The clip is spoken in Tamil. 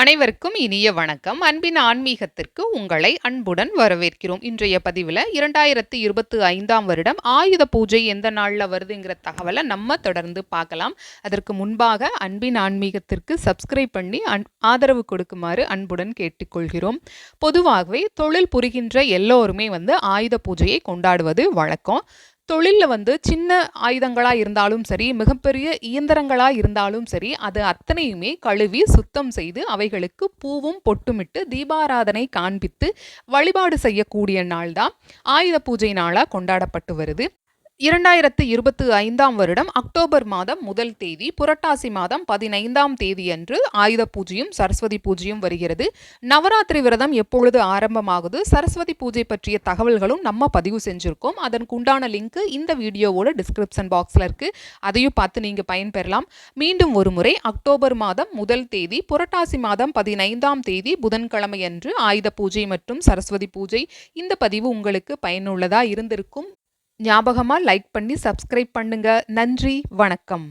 அனைவருக்கும் இனிய வணக்கம். அன்பின் ஆன்மீகத்திற்கு உங்களை அன்புடன் வரவேற்கிறோம். இன்றைய பதிவில் இரண்டாயிரத்தி இருபத்தி ஐந்தாம் வருடம் ஆயுத பூஜை எந்த நாளில் வருதுங்கிற தகவலை நம்ம தொடர்ந்து பார்க்கலாம். அதற்கு முன்பாக அன்பின் ஆன்மீகத்திற்கு சப்ஸ்கிரைப் பண்ணி அன் ஆதரவு கொடுக்குமாறு அன்புடன் கேட்டுக்கொள்கிறோம். பொதுவாகவே தொழில் புரிகின்ற எல்லோருமே வந்து ஆயுத பூஜையை கொண்டாடுவது வழக்கம். தொழிலில் வந்து சின்ன ஆயுதங்களாக இருந்தாலும் சரி மிகப்பெரிய இயந்திரங்களாக இருந்தாலும் சரி அது அத்தனையுமே கழுவி சுத்தம் செய்து அவைகளுக்கு பூவும் பொட்டுமிட்டு தீபாராதனை காண்பித்து வழிபாடு செய்யக்கூடிய நாள் தான் ஆயுத பூஜை நாளாக கொண்டாடப்பட்டு வருது. இரண்டாயிரத்து இருபத்தி ஐந்தாம் வருடம் அக்டோபர் மாதம் முதல் தேதி புரட்டாசி மாதம் பதினைந்தாம் தேதி அன்று ஆயுத பூஜையும் சரஸ்வதி பூஜையும் வருகிறது. நவராத்திரி விரதம் எப்பொழுது ஆரம்பமாகுது? சரஸ்வதி பூஜை பற்றிய தகவல்களும் நம்ம பதிவு செஞ்சுருக்கோம். அதற்கு உண்டான லிங்க் இந்த வீடியோவோட டிஸ்கிரிப்ஷன் பாக்ஸில் இருக்குது அதையும் பார்த்து நீங்கள் பயன்பெறலாம். மீண்டும் ஒரு முறை அக்டோபர் மாதம் முதல் தேதி புரட்டாசி மாதம் பதினைந்தாம் தேதி புதன்கிழமை அன்று ஆயுத பூஜை மற்றும் சரஸ்வதி பூஜை இந்த பதிவு உங்களுக்கு பயனுள்ளதாக இருந்திருக்கும். ஞாபகமாக லைக் பண்ணி சப்ஸ்கிரைப் பண்ணுங்க. நன்றி வணக்கம்.